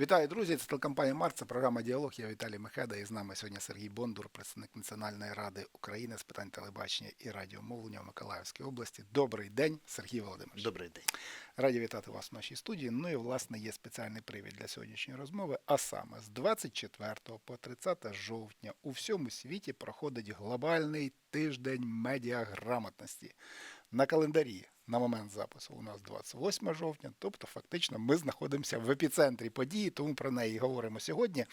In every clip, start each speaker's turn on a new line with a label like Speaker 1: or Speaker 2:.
Speaker 1: Вітаю, друзі! Це телекомпанія Марс, це програма Діалог. Я Віталій Мехеда. І з нами сьогодні Сергій Бондур, представник Національної ради України з питань телебачення і радіомовлення в Миколаївській області. Добрий день, Сергій Володимирович.
Speaker 2: Добрий день.
Speaker 1: Раді вітати вас в нашій студії. Ну і власне є спеціальний привід для сьогоднішньої розмови. А саме з 24 по 30 жовтня у всьому світі проходить глобальний тиждень медіаграмотності. На календарі на момент запису у нас 28 жовтня, тобто фактично ми знаходимося в епіцентрі події, тому про неї говоримо сьогодні.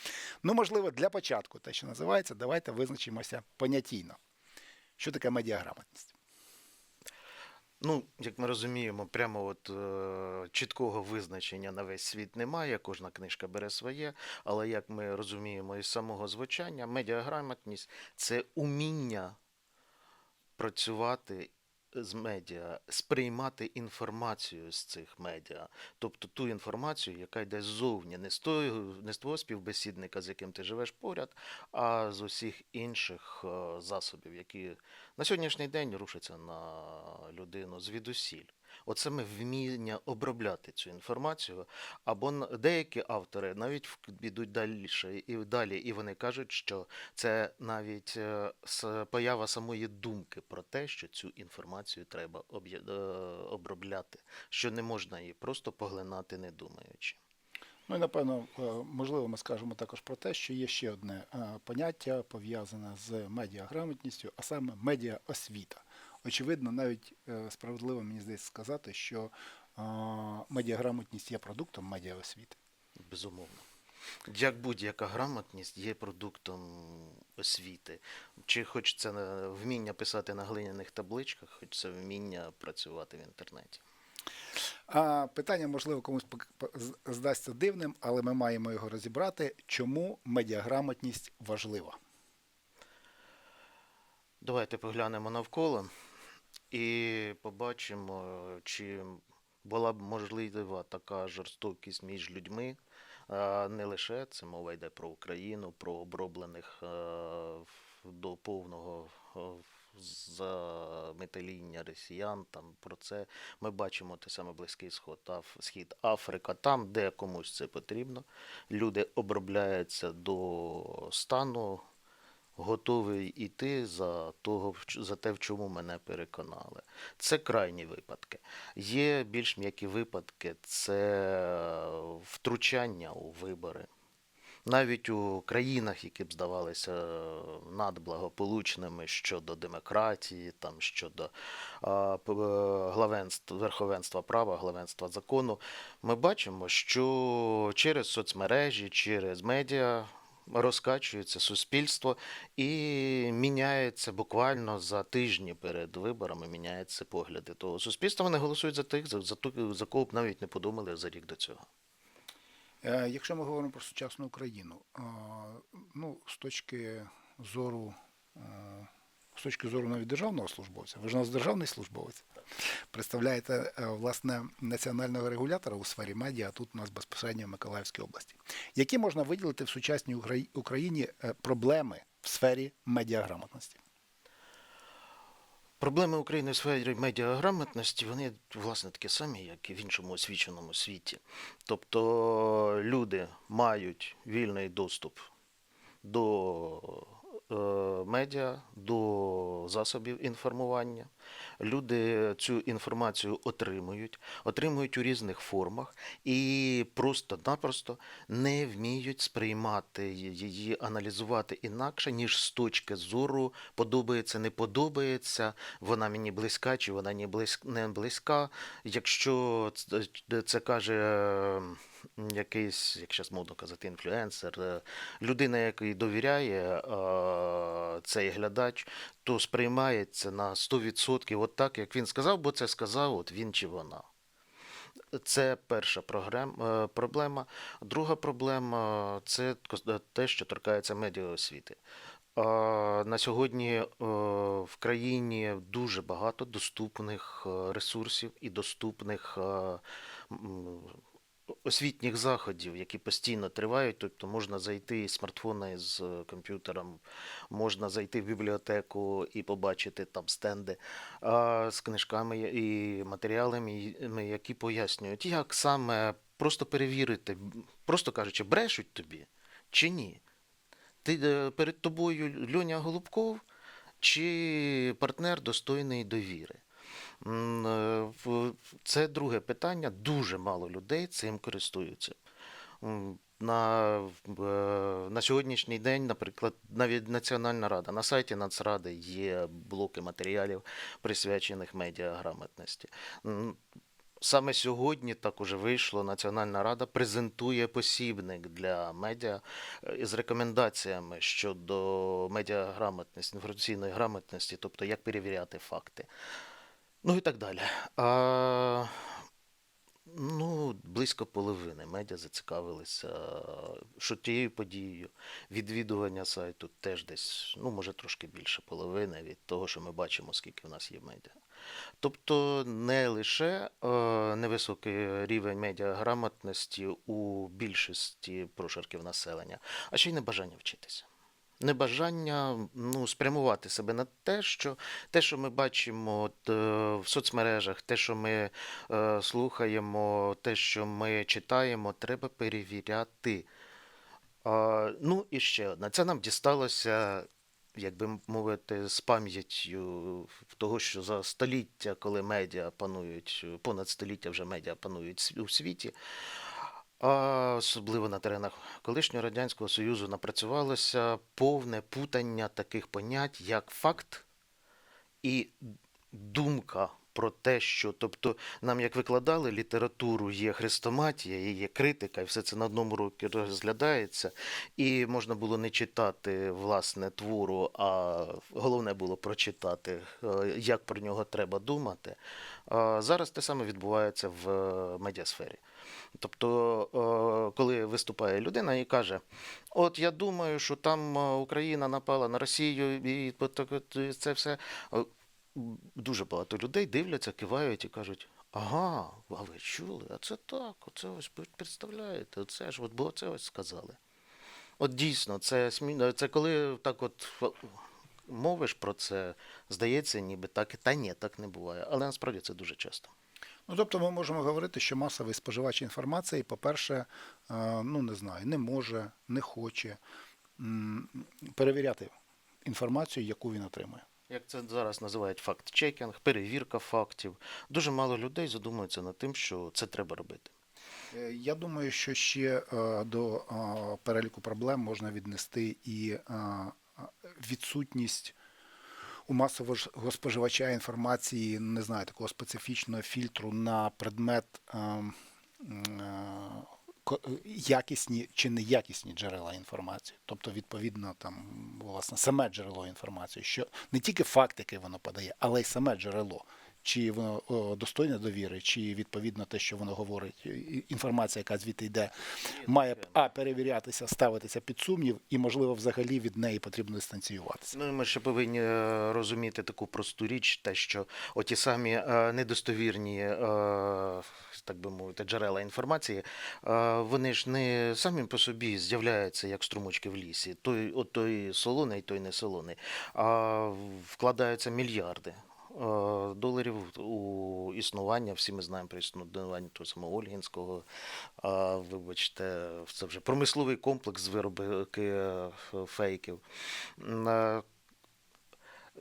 Speaker 1: Ну, можливо, для початку те, що називається, давайте визначимося понятійно. Що таке медіаграмотність?
Speaker 2: Ну, як ми розуміємо, прямо от е, чіткого визначення на весь світ немає. Кожна книжка бере своє. Але як ми розуміємо із самого звучання, медіаграмотність це уміння працювати з медіа, сприймати інформацію з цих медіа, тобто ту інформацію, яка йде ззовні, не з того, не з того співбесідника, з яким ти живеш поряд, а з усіх інших е, засобів, які на сьогоднішній день рушаться на людину звідусіль. Оце ми вміння обробляти цю інформацію. Або деякі автори навіть йдуть далі і далі, і вони кажуть, що це навіть е, поява самої думки про те, що цю інформацію треба е, обробляти, що не можна її просто поглинати, не думаючи.
Speaker 1: Ну і напевно, е, можливо, ми скажемо також про те, що є ще одне поняття пов'язане з медіаграмотністю, а саме медіаосвіта. Очевидно, навіть е, справедливо мені здається сказати, що медіаграмотність є продуктом медіаосвіти.
Speaker 2: Безумовно. Як будь-яка грамотність є продуктом освіти. Чи хоч це вміння писати на глиняних табличках, хоч це вміння працювати в інтернеті.
Speaker 1: А питання, можливо, комусь здасться дивним, але ми маємо його розібрати. Чому медіаграмотність важлива?
Speaker 2: Давайте поглянемо навколо і побачимо, чи була б можлива така жорстокість між людьми. Не лише це мова йде про Україну, про оброблених е, до повного е, заметеління росіян. Там про це ми бачимо те саме Близький Сход, Схід Африка, там, де комусь це потрібно. Люди обробляються до стану готовий іти за того, за те, в чому мене переконали. Це крайні випадки. Є більш м'які випадки, це втручання у вибори. Навіть у країнах, які б здавалися надблагополучними щодо демократії, там щодо а, е, главенства, верховенства права, главенства закону, ми бачимо, що через соцмережі, через медіа розкачується суспільство і міняється буквально за тижні перед виборами, міняються погляди того суспільства. Вони голосують за тих, за, за, за кого б навіть не подумали за рік до цього.
Speaker 1: Е, Якщо ми говоримо про сучасну Україну, ну, з точки зору, е, з точки зору навіть державного службовця, ви ж у нас державний службовець, представляєте е, власне національного регулятора у сфері медіа, а тут у нас безпосередньо в Миколаївській області. Які можна виділити в сучасній Україні е, проблеми в сфері медіаграмотності?
Speaker 2: Проблеми України у сфері медіаграмотності, вони власне такі самі, як і в іншому освіченому світі. Тобто люди мають вільний доступ до медіа, до засобів інформування. Люди цю інформацію отримують, отримують у різних формах і просто-напросто не вміють сприймати її, аналізувати інакше, ніж з точки зору подобається, не подобається, вона мені близька чи вона не близька. Якщо це, каже е, якийсь, як зараз модно казати, інфлюенсер, е, людина, якій довіряє е, цей глядач, то сприймається на 100% от так, як він сказав, бо це сказав от він чи вона. Це перша е, проблема. Друга проблема це те, що торкається медіаосвіти. На сьогодні в країні дуже багато доступних ресурсів і доступних освітніх заходів, які постійно тривають. Тобто можна зайти із смартфона із е, комп'ютером, можна зайти в бібліотеку і побачити там стенди а, з книжками і матеріалами, які пояснюють, як саме просто перевірити, просто кажучи, брешуть тобі чи ні. Ти е, перед тобою Льоня Голубков чи партнер достойний довіри? Е, Це друге питання. Дуже мало людей цим користуються. На, е, на сьогоднішній день, наприклад, навіть Національна рада на сайті Нацради є блоки матеріалів, присвячених медіаграмотності. Саме сьогодні так уже вийшло. Національна рада презентує посібник для медіа е, із рекомендаціями щодо медіаграмотності, інформаційної грамотності, тобто як перевіряти факти. Ну і так далі. А, ну, близько половини медіа зацікавилися що тією подією. Відвідування сайту теж десь, ну, може, трошки більше половини від того, що ми бачимо, скільки в нас є медіа. Тобто не лише е, невисокий рівень медіаграмотності у більшості прошарків населення, а ще й небажання вчитися. Небажання ну, спрямувати себе на те, що те, що ми бачимо от, е, в соцмережах, те, що ми е, слухаємо, те, що ми читаємо, треба перевіряти. А, ну і ще одне. Це нам дісталося, як би мовити, з пам'яттю того, що за століття, коли медіа панують, понад століття вже медіа панують у світі, особливо на теренах колишнього Радянського Союзу напрацювалося повне путання таких понять, як факт і думка про те, що тобто нам як викладали літературу, є хрестоматія, є критика, і все це на одному році розглядається, і можна було не читати власне твору, а головне було прочитати, е, як про нього треба думати. А Зараз те саме відбувається в е, медіасфері. Тобто, е, коли виступає людина і каже: От я думаю, що там Україна напала на Росію, і це все. Дуже багато людей дивляться, кивають і кажуть: ага, а ви чули? А це так, оце ось представляєте, оце ж, от, бо це ось сказали. От дійсно, це, смі- це коли так от мовиш про це, здається, ніби так, та ні, так не буває. Але насправді це дуже часто.
Speaker 1: Ну, тобто ми можемо говорити, що масовий споживач інформації, по-перше, е, ну не знаю, не може, не хоче перевіряти інформацію, яку він отримує.
Speaker 2: Як це зараз називають факт-чекінг, перевірка фактів. Дуже мало людей задумуються над тим, що це треба робити.
Speaker 1: Е, Я думаю, що ще е, до е, переліку проблем можна віднести і відсутність у масового споживача інформації, не знаю, такого специфічного фільтру на предмет е, м, е, ко- е, якісні чи неякісні джерела інформації. Тобто, відповідно, там, власне, саме джерело інформації, що не тільки факт, який воно подає, але й саме джерело. Чи воно достойне довіри, чи відповідно те, що воно говорить, інформація, яка звідти йде, має а перевірятися, ставитися під сумнів, і можливо взагалі від неї потрібно дистанціюватися.
Speaker 2: Ну, ми ще повинні е, розуміти таку просту річ, те, що оті самі е, недостовірні, е, так би мовити, джерела інформації, вони ж не самі по собі з'являються як струмочки в лісі. Той, от той солоний, той не солоний. А вкладаються мільярди. Е, Доларів у існування, всі ми знаємо про існування того самого Ольгінського. Вибачте, це вже промисловий комплекс з виробки е, фейків. Е,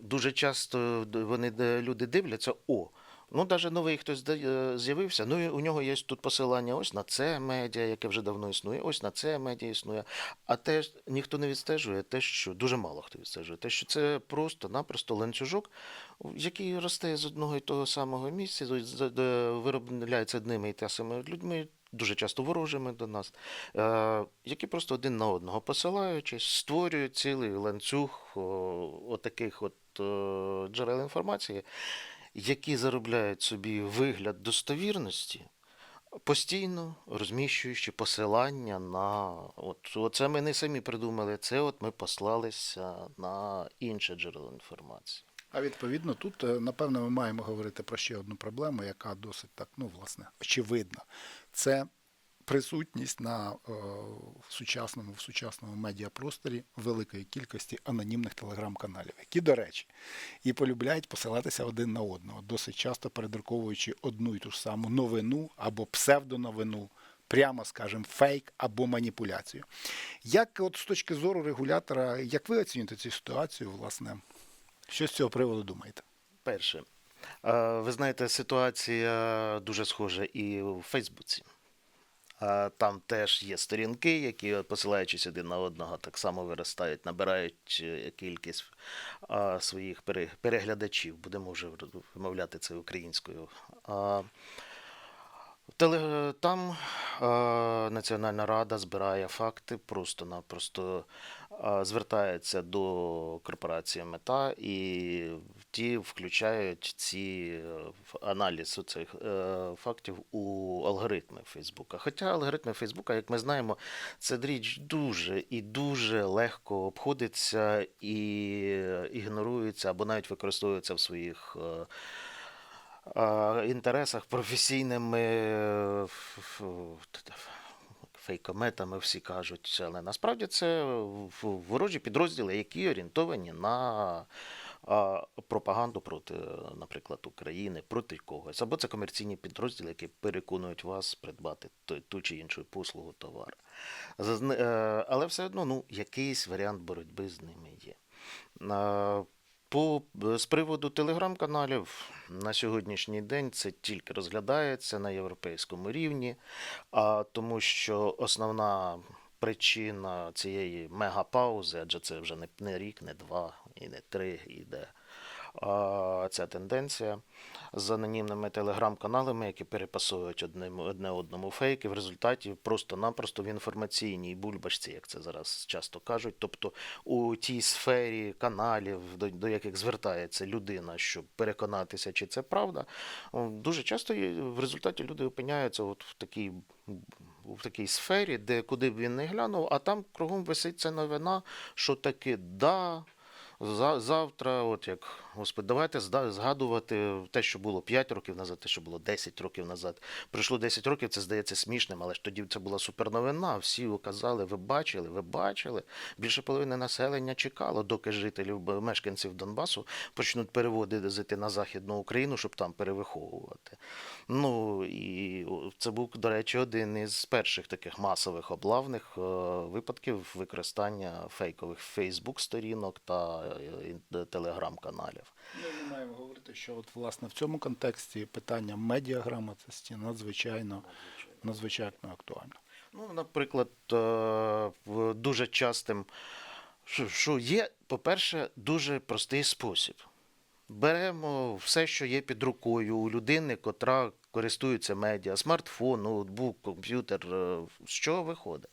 Speaker 2: Дуже часто вони люди дивляться, о, ну навіть новий хтось е, з'явився. Ну і у нього є тут посилання ось на це медіа, яке вже давно існує, ось на це медіа існує. А те ніхто не відстежує, те, що дуже мало хто відстежує, те, що це просто-напросто ланцюжок, який росте з одного і того самого місця, виробляється одними і тими самими людьми. Дуже часто ворожими до нас, е, які просто один на одного посилаючись, створюють цілий ланцюг отаких от е, джерел інформації, які заробляють собі вигляд достовірності, постійно розміщуючи посилання на от оце ми не самі придумали, це от ми послалися на інше джерело інформації.
Speaker 1: А відповідно, тут, е, напевно, ми маємо говорити про ще одну проблему, яка досить так, ну, власне, очевидна. Це присутність на е, в сучасному в сучасному медіапросторі великої кількості анонімних телеграм-каналів, які, до речі, і полюбляють посилатися один на одного, досить часто передруковуючи одну і ту ж саму новину або псевдоновину, прямо скажемо, фейк або маніпуляцію. Як от з точки зору регулятора, як ви оцінюєте цю ситуацію, власне, що з цього приводу думаєте?
Speaker 2: Перше, е, ви знаєте, ситуація дуже схожа і у Фейсбуці. Е, Там теж є сторінки, які, посилаючись один на одного, так само виростають, набирають е, кількість е, своїх переглядачів. Будемо вже вимовляти це українською. Там Національна рада збирає факти, просто-напросто звертається до корпорації Мета, і ті включають ці е, аналіз цих е, фактів у алгоритми Фейсбука. Хоча алгоритми Фейсбука, як ми знаємо, це річ дуже і дуже легко обходиться і ігнорується або навіть використовується в своїх. е, інтересах професійними фейкометами всі кажуть, але насправді це ворожі підрозділи, які орієнтовані на а, пропаганду проти, наприклад, України, проти когось. Або це комерційні підрозділи, які переконують вас придбати ту, чи іншу послугу товар. Е, Але все одно ну, якийсь варіант боротьби з ними є. По, з приводу телеграм-каналів на сьогоднішній день це тільки розглядається на європейському рівні, а тому що основна причина цієї мегапаузи, адже це вже не, не рік, не два і не три йде. Ця тенденція з анонімними телеграм-каналами, які перепасують одним, одне одному фейки, в результаті просто-напросто в інформаційній бульбашці, як це зараз часто кажуть. Тобто у тій сфері каналів, до, до яких звертається людина, щоб переконатися, чи це правда, дуже часто в результаті люди опиняються от в такій. В такій сфері, де куди б він не глянув, а там кругом висить ця новина, що таки да, завтра, от як Господи, давайте згадувати те, що було 5 років назад, те, що було 10 років назад. Пройшло 10 років, це здається смішним, але ж тоді це була суперновина. Всі казали, ви бачили, ви бачили. Більше половини населення чекало, доки жителів мешканців Донбасу почнуть переводити на Західну Україну, щоб там перевиховувати. Ну і це був, до речі, один із перших таких масових облавних е, випадків використання фейкових Фейсбук-сторінок та е, ін-
Speaker 1: Ми не маємо говорити, що от власне в цьому контексті питання медіаграмотності надзвичайно надзвичайно актуально.
Speaker 2: Ну, наприклад, е, дуже частим, що, що є, по-перше, дуже простий спосіб. Беремо все, що є під рукою у людини, котра користується медіа, смартфон, ноутбук, комп'ютер, е, з чого виходить?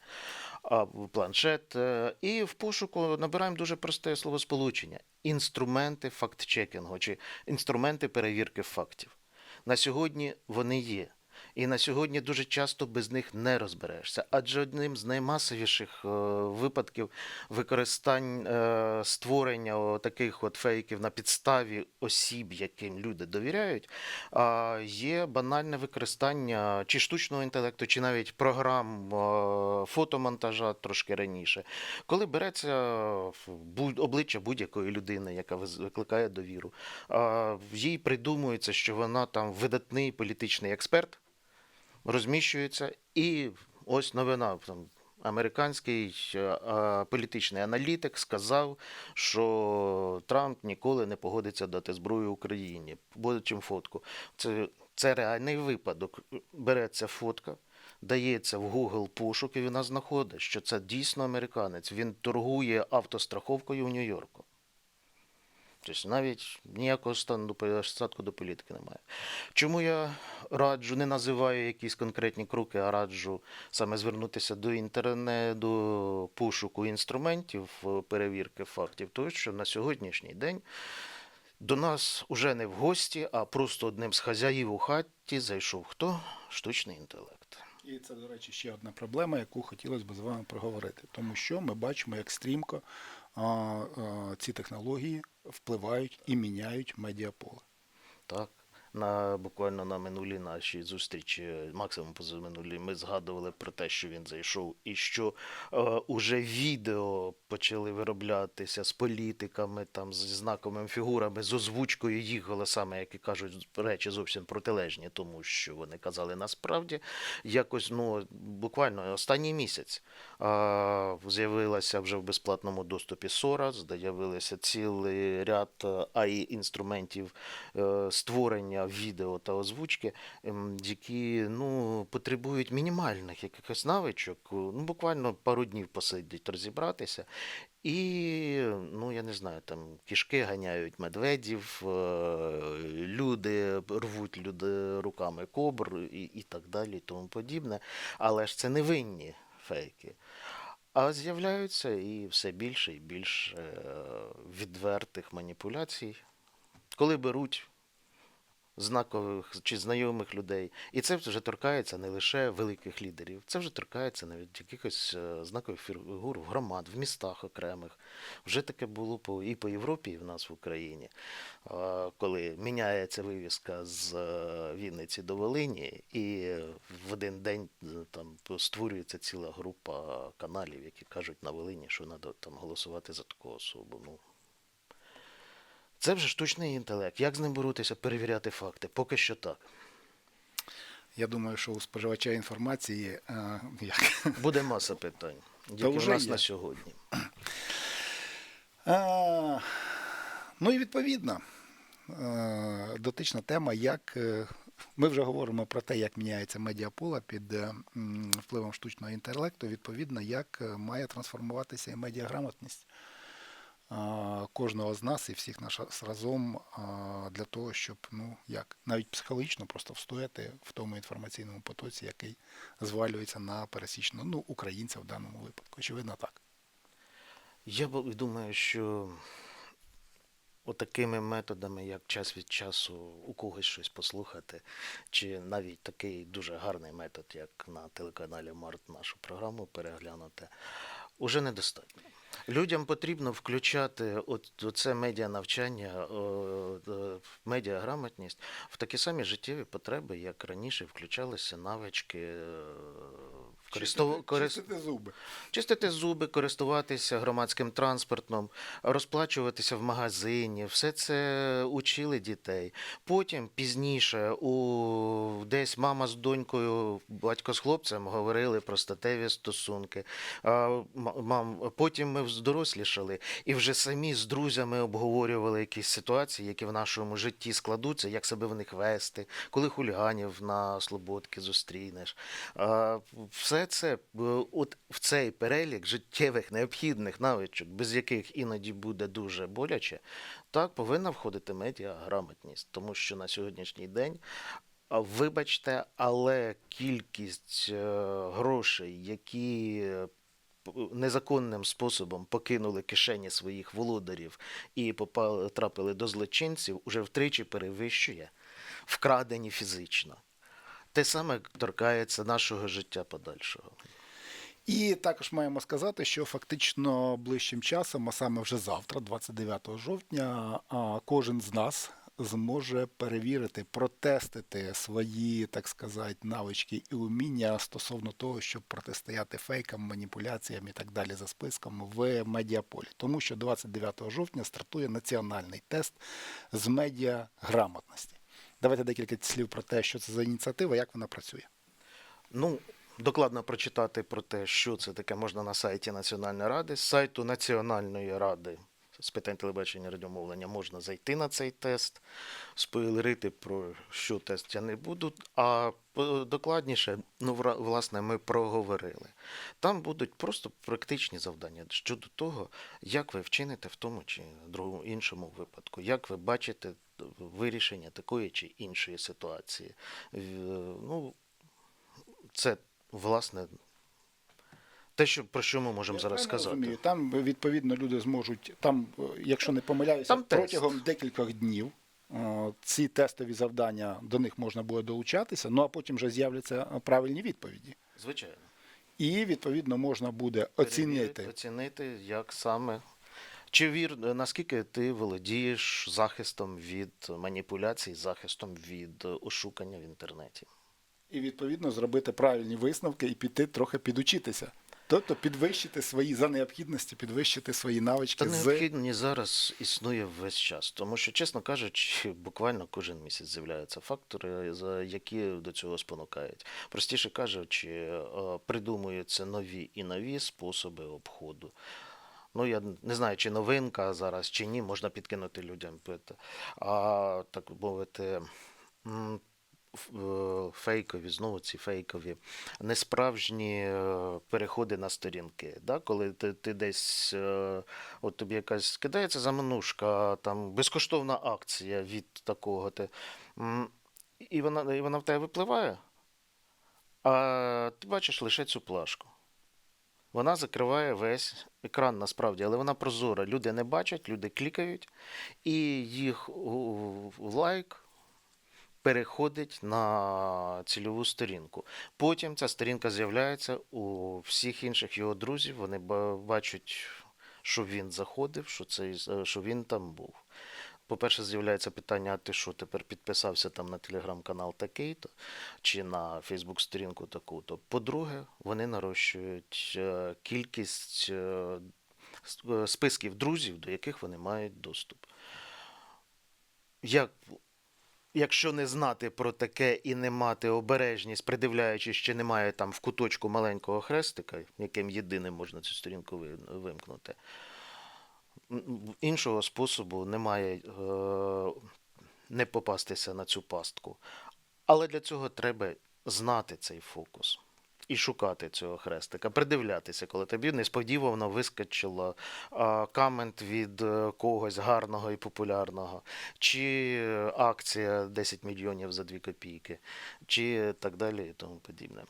Speaker 2: Планшет. е, І в пошуку набираємо дуже просте словосполучення: інструменти факт-чекінгу чи інструменти перевірки фактів. На сьогодні вони є. І на сьогодні дуже часто без них не розберешся. Адже одним з наймасовіших е, випадків використань е, створення таких от фейків на підставі осіб, яким люди довіряють, є банальне використання чи штучного інтелекту, чи навіть програм е, фотомонтажа трошки раніше, коли береться обличчя будь-якої людини, яка викликає довіру, їй придумується, що вона там видатний політичний експерт розміщується, і ось новина. Там, американський е, е, політичний аналітик сказав, що Трамп ніколи не погодиться дати зброю Україні. Буде чим фотку. Це, це реальний випадок. Береться фотка. Дається в Google пошук, і вона знаходить, що це дійсно американець. Він торгує автостраховкою в Нью-Йорку. Тобто навіть ніякого стану статку до політики немає. Чому я раджу, не називаю якісь конкретні кроки, а раджу саме звернутися до інтернету, до пошуку інструментів е, перевірки фактів, тому що на сьогоднішній день до нас уже не в гості, а просто одним з хазяїв у хаті зайшов хто? Штучний інтелект.
Speaker 1: І це, до речі, ще одна проблема, яку хотілося б з вами проговорити. Тому що ми бачимо, як стрімко а, а, ці технології впливають і міняють медіаполе.
Speaker 2: Так. На буквально на минулій нашій зустрічі, максимум позаминулій, ми згадували про те, що він зайшов, і що е, уже відео почали вироблятися з політиками, там зі знаковими фігурами, з озвучкою їх голосами, які кажуть речі зовсім протилежні, тому що вони казали насправді. Якось ну буквально останній місяць а, з'явилася вже в безплатному доступі Сора, з'явилися цілий ряд AI інструментів е, створення відео та озвучки, ем, які ну, потребують мінімальних якихось навичок, ну буквально пару днів посидіть розібратися. І, ну, я не знаю, там кішки ганяють медведів, е, люди рвуть люди руками кобр і, і так далі, і тому подібне. Але ж це невинні фейки. А з'являються і все більше і більше відвертих маніпуляцій, коли беруть знакових чи знайомих людей. І це вже торкається не лише великих лідерів, це вже торкається навіть якихось е, знакових фігур в громад, в містах окремих. Вже таке було по, і по Європі, і в нас в Україні, коли міняється вивіска з е, Вінниці до Волині, і в один день е, там створюється ціла група каналів, які кажуть на Волині, що треба там голосувати за таку особу. Ну, це вже штучний інтелект. Як з ним боротися, перевіряти факти? Поки що так.
Speaker 1: Я думаю, що у споживача інформації е, як,
Speaker 2: Буде маса питань, які у нас
Speaker 1: є.
Speaker 2: на сьогодні.
Speaker 1: А, ну і відповідно, е, дотична тема, як е, ми вже говоримо про те, як міняється медіапола під е, впливом штучного інтелекту, відповідно, як е, має трансформуватися і медіаграмотність а, кожного з нас і всіх нас разом для того, щоб ну як навіть психологічно просто встояти в тому інформаційному потоці, який звалюється на пересічного ну, українця в даному випадку. Очевидно, так.
Speaker 2: Я думаю, що отакими методами, як час від часу у когось щось послухати, чи навіть такий дуже гарний метод, як на телеканалі Март нашу програму переглянути, уже недостатньо. Людям потрібно включати от це медіанавчання, е, медіаграмотність в такі самі життєві потреби, як раніше включалися навички е, користов... корис-
Speaker 1: Чистити зуби.
Speaker 2: Чистити зуби, користуватися громадським транспортом, розплачуватися в магазині, все це учили дітей. Потім пізніше у десь мама з донькою, батько з хлопцем говорили про статеві стосунки. А, мам, потім ми здорослішали і вже самі з друзями обговорювали якісь ситуації, які в нашому житті складуться, як себе в них вести, коли хуліганів на слободки зустрінеш. А, Все це е, от в цей перелік життєвих необхідних навичок, без яких іноді буде дуже боляче, так повинна входити медіаграмотність, тому що на сьогоднішній день. Вибачте, але кількість е, грошей, які е, незаконним способом покинули кишені своїх володарів і попали, трапили до злочинців, уже втричі перевищує вкрадені фізично. Те саме торкається нашого життя подальшого.
Speaker 1: І також маємо сказати, що фактично ближчим часом, а саме вже завтра, 29 жовтня, кожен з нас зможе перевірити, протестити свої, так сказати, навички і уміння стосовно того, щоб протистояти фейкам, маніпуляціям і так далі за списком в медіаполі. Тому що 29 жовтня стартує національний тест з медіаграмотності. Давайте декілька слів про те, що це за ініціатива, як вона працює.
Speaker 2: Ну, докладно прочитати про те, що це таке, можна на сайті Національної ради. З сайту Національної ради з питань телебачення радіомовлення можна зайти на цей тест, спойлерити про що тест я не буду. А докладніше, ну, власне, ми проговорили. Там будуть просто практичні завдання щодо того, як ви вчините в тому чи другому іншому випадку, як ви бачите вирішення такої чи іншої ситуації. Ну, це, власне, те, що, про що ми можемо
Speaker 1: Я
Speaker 2: зараз сказати.
Speaker 1: розумію, Там відповідно люди зможуть там, е, якщо не помиляюся,
Speaker 2: Там
Speaker 1: протягом декількох днів е, ці тестові завдання до них можна буде долучатися. Ну а потім вже з'являться е, правильні відповіді.
Speaker 2: Звичайно.
Speaker 1: І відповідно можна буде оцінити.
Speaker 2: Оцінити, як саме Чи вір, наскільки ти володієш захистом від маніпуляцій, захистом від ошукання в інтернеті?
Speaker 1: І відповідно зробити правильні висновки і піти трохи підучитися. Тобто підвищити свої за необхідності, підвищити свої навички
Speaker 2: Та
Speaker 1: з
Speaker 2: необхідність зараз існує весь час, тому що, чесно кажучи, буквально кожен місяць з'являються фактори, за які до цього спонукають. Простіше кажучи, е, придумуються нові і нові способи обходу. Ну, я не знаю, чи новинка зараз, чи ні, можна підкинути людям. А так мовити, фейкові, знову ці фейкові, несправжні е, переходи на сторінки. Да? Коли ти, ти десь, е, от тобі якась кидається заманушка, там безкоштовна акція від такого. Ти, і, вона, і вона в тебе випливає, а ти бачиш лише цю плашку. Вона закриває весь екран насправді, але вона прозора. Люди не бачать, люди клікають, і їх лайк переходить на цільову сторінку. Потім ця сторінка з'являється у всіх інших його друзів. Вони бачать, що він заходив, що, цей, е, що він там був. По-перше, з'являється питання, а ти що, тепер підписався там на телеграм-канал такий-то чи на Фейсбук-сторінку таку-то. По-друге, вони нарощують е, кількість е, списків друзів, до яких вони мають доступ. Як, якщо не знати про таке і не мати обережність, придивляючись, чи немає там в куточку маленького хрестика, яким єдиним можна цю сторінку вимкнути, іншого способу немає е, не попастися на цю пастку. Але для цього треба знати цей фокус і шукати цього хрестика, придивлятися, коли тобі несподівано вискочило камент від е, когось гарного і популярного, чи акція 10 мільйонів за 2 копійки, чи так далі і тому подібне.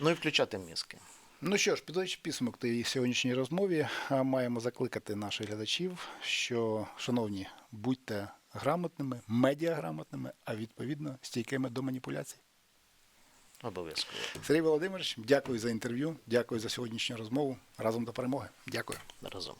Speaker 2: Ну і включати мізки.
Speaker 1: Ну що ж, підводячи підсумок тієї сьогоднішньої розмові, маємо закликати наших глядачів, що, шановні, будьте грамотними, медіаграмотними, а відповідно стійкими до маніпуляцій.
Speaker 2: Обов'язково.
Speaker 1: Сергій Володимирович, дякую за інтерв'ю, дякую за сьогоднішню розмову. Разом до перемоги. Дякую.
Speaker 2: Разом.